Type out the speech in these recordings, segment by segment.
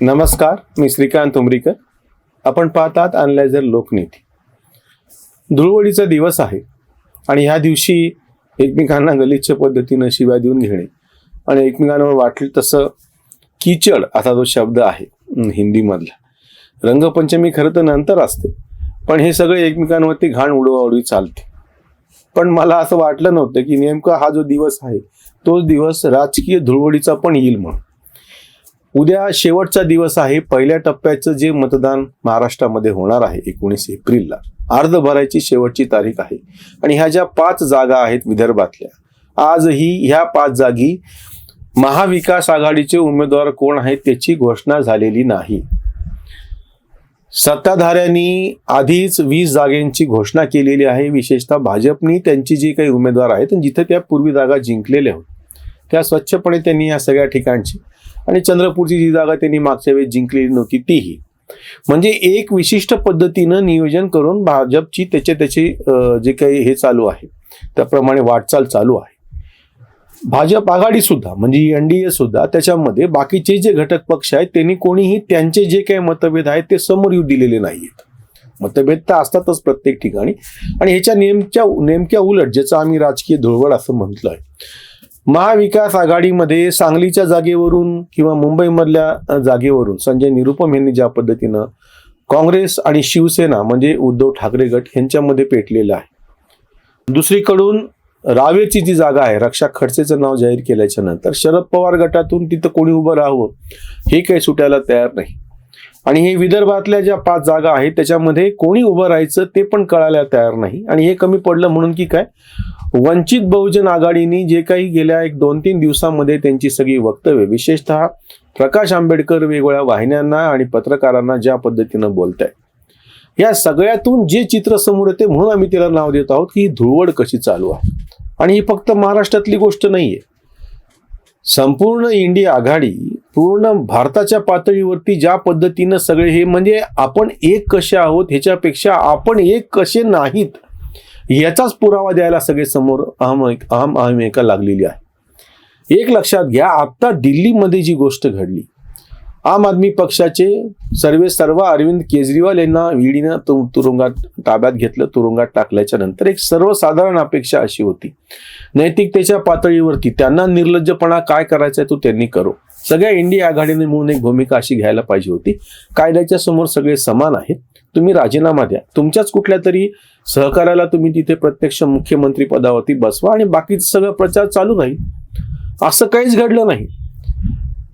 नमस्कार मी श्रीकांत उमरीकर. आपण पाहतात अनलायझर लोकनीती. धुळवडीचा दिवस आहे आणि ह्या दिवशी एकमेकांना गलिच्छ पद्धतीनं शिव्या देऊन घेणे आणि एकमेकांवर वाटलं तसं किचड असा जो शब्द आहे हिंदीमधला. रंगपंचमी खरं तर नंतर असते पण हे सगळे एकमेकांवरती घाण उडवाउडवी चालते. पण मला असं वाटलं नव्हतं की नेमका हा जो दिवस आहे तोच दिवस राजकीय धुळवडीचा पण येईल म्हणून. उद्या शेवटचा दिवस आहे. पहिल्या टप्प्याचं जे मतदान महाराष्ट्रामध्ये होणार आहे एकोणीस एप्रिलला. अर्ज भरायची शेवटची तारीख आहे. आणि ह्या ज्या पाच जागा आहेत विदर्भातल्या आजही ह्या पाच जागी महाविकास आघाडीचे उमेदवार कोण आहेत त्याची घोषणा झालेली नाही. सत्ताधाऱ्यांनी आधीच वीस जागेंची घोषणा केलेली आहे. विशेषतः भाजपनी त्यांची जी काही उमेदवार आहेत जिथे त्या पूर्वी जागा जिंकलेल्या होत्या. त्या स्वच्छपणे त्यांनी या सगळ्या ठिकाणची आणि चंद्रपूरची जी जागा त्यांनी मागच्या वेळेस जिंकलेली नव्हती तीही. म्हणजे एक विशिष्ट पद्धतीनं नियोजन करून भाजपची त्याचे त्याचे जे काही हे चालू आहे त्याप्रमाणे वाटचाल चालू आहे. भाजप आघाडी सुद्धा म्हणजे एनडीए सुद्धा त्याच्यामध्ये बाकीचे जे घटक पक्ष आहेत त्यांनी कोणीही त्यांचे जे काही मतभेद आहेत ते समोर येऊ दिलेले नाहीयेत. मतभेद तर असतातच प्रत्येक ठिकाणी. आणि ह्याच्या नेमक्या नेमक्या उलट ज्याचा आम्ही राजकीय धुळवड असं म्हटलं आहे महाविकास आघाडीमध्ये सांगलीच्या जागेवरून किंवा मुंबईमधल्या जागेवरून संजय निरुपम यांनी ज्या पद्धतीनं काँग्रेस आणि शिवसेना म्हणजे उद्धव ठाकरे गट यांच्यामध्ये पेटलेलं आहे. दुसरीकडून रावेची जी जागा आहे रक्षा खडसेचं नाव जाहीर केल्याच्यानंतर शरद पवार गटातून तिथं कोणी उभं राहावं हे काही सुटायला तयार नाही. आणि हे विदर्भातल्या ज्या पाच जागा आहेत त्याच्यामध्ये कोणी उभं राहायचं ते पण कळायला तयार नाही. आणि हे कमी पडलं म्हणून की काय? वंचित बहुजन आघाडीने जे काही गेल्या एक दोन तीन दिवसामध्ये त्यांची सगळी वक्तव्य विशेषतः प्रकाश आंबेडकर वेगवेगळ्या वाहिन्यांना आणि पत्रकारांना ज्या पद्धतीनं बोलत आहे या सगळ्यातून जे चित्र समोर येते म्हणून आम्ही तिला नाव देत आहोत की ही धुळवड कशी चालू आहे. आणि ही फक्त महाराष्ट्रातली गोष्ट नाहीये. संपूर्ण इंडिया आघाडी पूर्ण भारताच्या पातळीवरती ज्या पद्धतीनं सगळे हे म्हणजे आपण एक कसे आहोत ह्याच्यापेक्षा आपण एक कसे नाहीत याचाच पुरावा द्यायला सगळे समोर अहम अहम अहमेका लागलेली आहे. एक लक्षात घ्या आत्ता दिल्लीमध्ये जी गोष्ट घडली आम आदमी पक्षाचे सर्वे सर्व अरविंद केजरीवाल यांना ईडीनं तुरुंगात ताब्यात घेतलं तुरुंगात टाकल्याच्या नंतर एक सर्वसाधारण अपेक्षा अशी होती. नैतिकतेच्या पातळीवरती त्यांना निर्लज्जपणा काय करायचा आहे तो त्यांनी करो. सगळ्या इंडिया आघाडीने म्हणून एक भूमिका अशी घ्यायला पाहिजे होती. कायद्याच्या समोर सगळे समान आहेत. तुम्ही राजीनामा द्या. तुमच्याच कुठल्या तरी सहकार्याला तुम्ही तिथे प्रत्यक्ष मुख्यमंत्री पदावरती बसवा आणि बाकीचं सगळं प्रचार चालू राहील. असं काहीच घडलं नाही.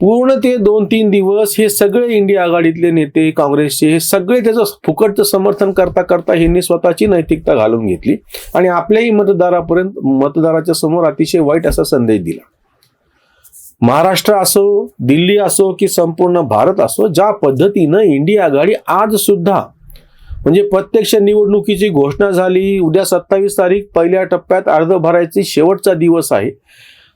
पूर्ण ते दोन तीन दिवस हे सगळे इंडिया आघाडीतले नेते काँग्रेसचे हे सगळे त्याचं फुकटचं समर्थन करता करता ह्यांनी स्वतःची नैतिकता घालून घेतली आणि आपल्याही मतदारापर्यंत मतदाराच्या समोर अतिशय वाईट असा संदेश दिला. महाराष्ट्र असो दिल्ली असो की संपूर्ण भारत असो ज्या पद्धतीनं इंडिया आघाडी आज सुद्धा म्हणजे प्रत्यक्ष निवडणुकीची घोषणा झाली उद्या सत्तावीस तारीख पहिल्या टप्प्यात अर्ज भरायची शेवटचा दिवस आहे.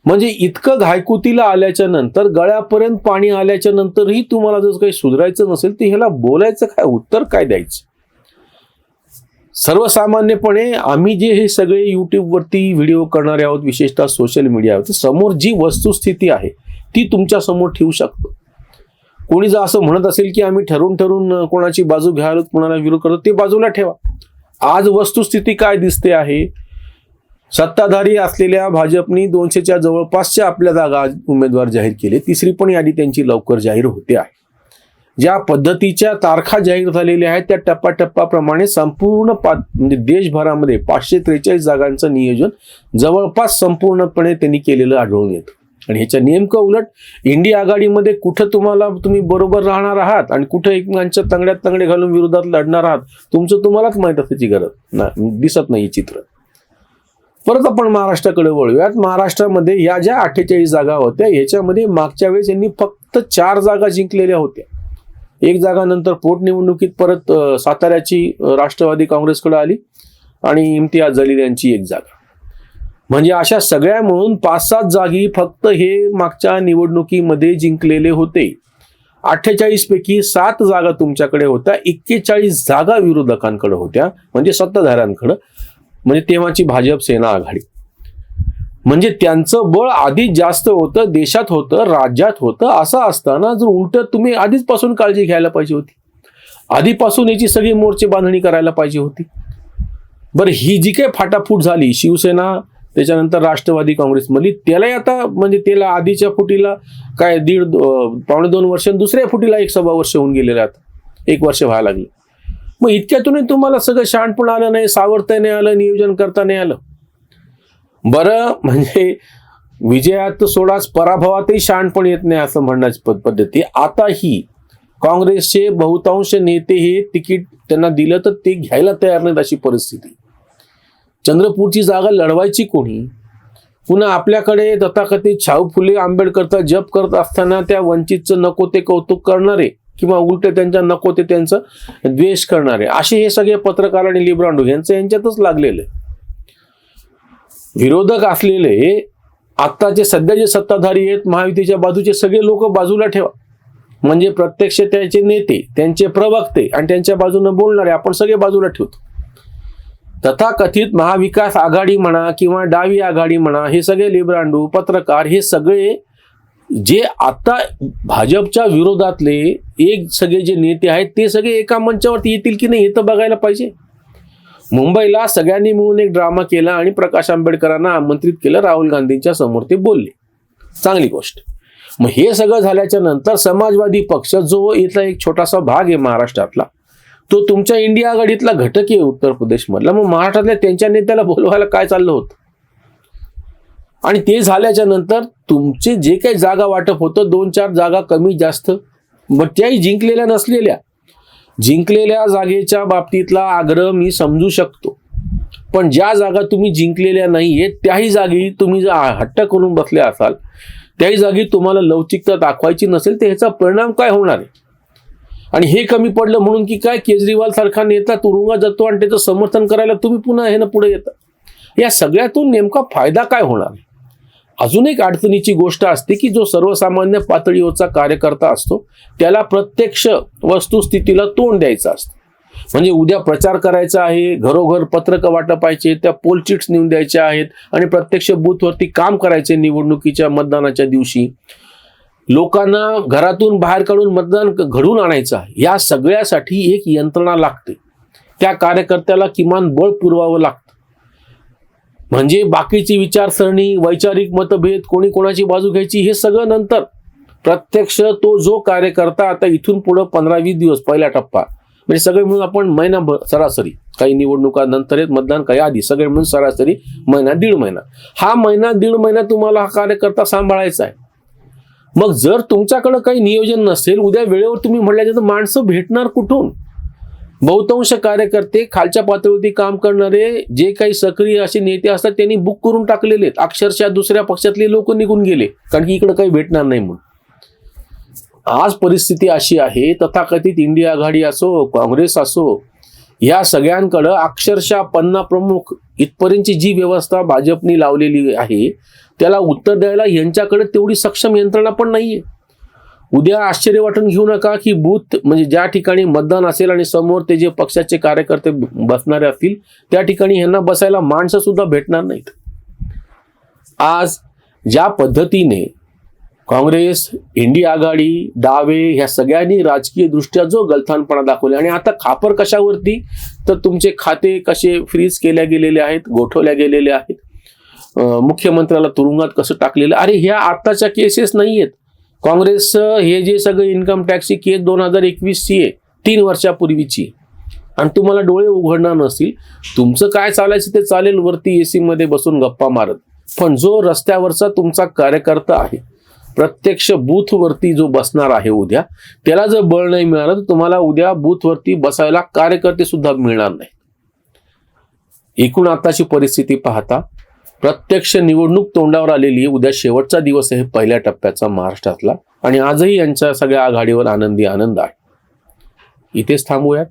म्हणजे इतकं घायकुतीला आल्याच्यानंतर गळ्यापर्यंत पाणी आल्याच्या नंतरही तुम्हाला जर काही सुधारायचं नसेल तर ह्याला बोलायचं काय? उत्तर काय द्यायचं? सर्वसामान्यपणे आम्ही जे हे सगळे युट्यूबवरती व्हिडिओ करणारे आहोत विशेषतः सोशल मीडियावर समोर जी वस्तुस्थिती आहे ती तुमच्यासमोर ठेवू शकतो. कोणी जर असं म्हणत असेल की आम्ही ठरवून ठरवून कोणाची बाजू घ्यायला कोणाला विरोध करतो ते बाजूला ठेवा. आज वस्तुस्थिती काय दिसते आहे सत्ताधारी असलेल्या भाजपनी दोनशेच्या जवळपासच्या आपल्या जागा उमेदवार जाहीर केले. तिसरी पण यादी त्यांची लवकर जाहीर होते आहे. ज्या पद्धतीच्या तारखा जाहीर झालेल्या आहेत त्या टप्पाटप्पाप्रमाणे संपूर्ण पा म्हणजे देशभरामध्ये पाचशे त्रेचाळीस जागांचं नियोजन जवळपास संपूर्णपणे त्यांनी केलेलं आढळून येतं. आणि ह्याच्या नेमकं उलट इंडिया आघाडीमध्ये कुठं तुम्हाला तुम्ही बरोबर राहणार आहात आणि कुठं एकमेकांच्या तंगड्यात तंगडे घालून विरोधात लढणार आहात तुमचं तुम्हालाच माहीत असण्याची गरज ना दिसत नाही चित्र. परत आपण महाराष्ट्राकडे वळूयात. महाराष्ट्रामध्ये या ज्या अठ्ठेचाळीस जागा होत्या याच्यामध्ये मागच्या वेळेस यांनी फक्त चार जागा जिंकलेल्या होत्या. एक जागा नंतर पोटनिवडणुकीत परत साताऱ्याची राष्ट्रवादी काँग्रेसकडे आली आणि इम्तियाज जलील यांची एक जागा. म्हणजे अशा सगळ्या मिळून पाच सात जागी फक्त हे मागच्या निवडणुकीमध्ये जिंकलेले होते. अठ्ठेचाळीस पैकी सात जागा तुमच्याकडे होत्या. एक्केचाळीस जागा विरोधकांकडे होत्या म्हणजे सत्ताधाऱ्यांकडे. म्हणजे तेव्हाची भाजप सेना आघाडी. म्हणजे त्यांचं बळ आधीच जास्त होतं देशात होतं राज्यात होतं असं असताना जर उलट तुम्ही आधीचपासून काळजी घ्यायला पाहिजे होती. आधीपासून याची सगळी मोर्चे बांधणी करायला पाहिजे होती. बरं ही जी काही फाटाफूट झाली शिवसेना त्याच्यानंतर राष्ट्रवादी काँग्रेसमधली म्हणजे त्यालाही आता म्हणजे त्याला आधीच्या फुटीला काय दीड पावणे दोन वर्ष दुसऱ्या फुटीला एक सव्वा वर्ष होऊन गेलेले आता. एक वर्ष व्हायला लागले. मग इतक्यातूनही तुम्हाला सगळं शहाणपण आलं नाही सावरता नाही आलं नियोजन करता नाही आलं? बरं म्हणजे विजयात सोडाच पराभवातही शहाणपण येत नाही असं म्हणण्याची पद्धती. आताही काँग्रेसचे बहुतांश नेते हे तिकीट त्यांना दिलं तर ते घ्यायला तयार नाहीत अशी परिस्थिती. चंद्रपूरची जागा लढवायची कोणी? पुन्हा आपल्याकडे तथाकथित शाहू फुले आंबेडकरचा जप करत असताना त्या वंचितचं नको ते कौतुक करणारे. किंवा उलट त्यांच्या नको ते त्यांचं द्वेष करणारे. असे हे सगळे पत्रकार आणि लिब्रांडो यांचं यांच्यातच लागलेलं आहे. विरोधक असलेले आत्ताचे सध्या जे सत्ताधारी आहेत महायुतीच्या बाजूचे सगळे लोक बाजूला ठेवा. म्हणजे प्रत्यक्ष त्याचे नेते त्यांचे प्रवक्ते आणि त्यांच्या बाजूने बोलणारे आपण सगळे बाजूला ठेवतो. तथाकथित महाविकास आघाडी म्हणा किंवा डावी आघाडी म्हणा हे सगळे लिब्रांडू पत्रकार हे सगळे जे आता भाजपच्या विरोधातले एक सगळे जे नेते आहेत ते सगळे एका मंचावरती येतील की नाही हे तर बघायला पाहिजे. मुंबईला सगळ्यांनी मिळून एक ड्रामा केला आणि प्रकाश आंबेडकरांना आमंत्रित केलं राहुल गांधींच्या समोर ते बोलले. चांगली गोष्ट. मग हे सगळं झाल्याच्यानंतर समाजवादी पक्ष जो इथला एक छोटासा भाग आहे महाराष्ट्रातला तो तुमच्या इंडिया आघाडीतला घटक आहे उत्तर प्रदेशमधला. मग महाराष्ट्रातल्या त्यांच्या नेत्याला बोलवायला काय चाललं होतं? आणि ते झाल्याच्यानंतर तुमचे जे काही जागा वाटप होतं दोन चार जागा कमी जास्त. मग त्याही जिंकलेल्या नसलेल्या. जिंकलेल्या जागेच्या बाबतीतला आग्रह मी समजू शकतो. पण ज्या जागा तुम्ही जिंकलेल्या नाहीये त्याही जागी तुम्ही जर हट्ट करून बसले असाल त्याही जागी तुम्हाला लवचिकता दाखवायची नसेल तर ह्याचा परिणाम काय होणार आहे? आणि हे कमी पडलं म्हणून की काय? केजरीवाल सारखा नेता तुरुंगात जातो आणि त्याचं समर्थन करायला तुम्ही पुन्हा हे ना पुढे येता. या सगळ्यातून नेमका फायदा काय होणार आहे? अजून एक अडचणीची गोष्ट असते की जो सर्वसामान्य पातळीवरचा कार्यकर्ता असतो त्याला प्रत्यक्ष वस्तुस्थितीला तोंड द्यायचं असतं. म्हणजे उद्या प्रचार करायचा आहे घरोघर पत्रकं वाटपायचे त्या पोलचिट्स नेऊन द्यायच्या आहेत आणि प्रत्यक्ष बूथवरती काम करायचे निवडणुकीच्या मतदानाच्या दिवशी. लोकांना घरातून बाहेर काढून मतदान घडून आणायचा आणायचं या सगळ्यासाठी एक यंत्रणा लागते. त्या कार्यकर्त्याला किमान बळ पुरवावं लागतं. म्हणजे बाकीची विचारसरणी वैचारिक मतभेद कोणी कोणाची बाजू घ्यायची हे सगळं नंतर. प्रत्यक्ष तो जो कार्यकर्ता आता इथून पुढं पंधरा वीस दिवस पहिला टप्पा. म्हणजे सगळे मिळून आपण महिनाभर सरासरी. काही निवडणुका नंतर आहेत मतदान काही आधी. सगळे मिळून सरासरी महिना दीड महिना. हा महिना दीड महिना तुम्हाला हा कार्यकर्ता सांभाळायचा आहे. मग जर तुमच्याकडं काही नियोजन नसेल उद्या वेळेवर तुम्ही म्हटल्याच्या तर माणसं भेटणार कुठून? बहुतांश कार्यकर्ते खालच्या पातळीवरती काम करणारे जे काही सक्रिय असे नेते असतात त्यांनी बुक करून टाकलेले आहेत. अक्षरशः दुसऱ्या पक्षातले लोक निघून गेले कारण की इकडे काही भेटणार नाही म्हणून. आज परिस्थिती अशी आहे तथाकथित इंडिया आघाडी असो काँग्रेस असो या सगळ्यांकडं अक्षरशः पन्ना प्रमुख इथपर्यंतची जी व्यवस्था भाजपनी लावलेली आहे त्याला उत्तर द्यायला यांच्याकडे तेवढी सक्षम यंत्रणा पण नाहीये. उद्या आश्चर्य वाटून घेऊ नका की बूथ म्हणजे ज्या ठिकाणी मतदान असेल आणि समोर ते जे पक्षाचे कार्यकर्ते बसणारे असतील त्या ठिकाणी यांना बसायला माणसं सुद्धा भेटणार नाहीत. आज ज्या पद्धतीने काँग्रेस इंडिया आघाडी डावे ह्या सगळ्यांनी राजकीय दृष्ट्या जो गलथानपणा दाखवले आणि आता खापर कशावरती? तर तुमचे खाते कसे फ्रीज केल्या गेलेले आहेत गोठवल्या गेलेले आहेत? मुख्यमंत्र्याला तुरुंगात कसं टाकलेलं? अरे ह्या आत्ताच्या केसेस नाही आहेत काँग्रेस हे जे सगळं इन्कम टॅक्सची केस दोन हजार एकवीसची आहे तीन वर्षापूर्वीची. आणि तुम्हाला डोळे उघडणार नसतील. तुमचं काय चालायचं ते चालेल वरती एसी मध्ये बसून गप्पा मारत. पण जो रस्त्यावरचा तुमचा कार्यकर्ता आहे प्रत्यक्ष बूथवरती जो बसणार आहे उद्या त्याला जर बळ नाही मिळालं तर तुम्हाला उद्या बूथवरती बसायला कार्यकर्ते सुद्धा मिळणार नाही एकूण आताची परिस्थिती पाहता प्रत्यक्ष निवडणूक तोंडावर आलेली आहे. उद्या शेवटचा दिवस आहे पहिल्या टप्प्याचा महाराष्ट्रातला. आणि आजही यांच्या सगळ्या आघाडीवर आनंदी आनंद आहे. इथेच थांबूयात.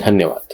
धन्यवाद.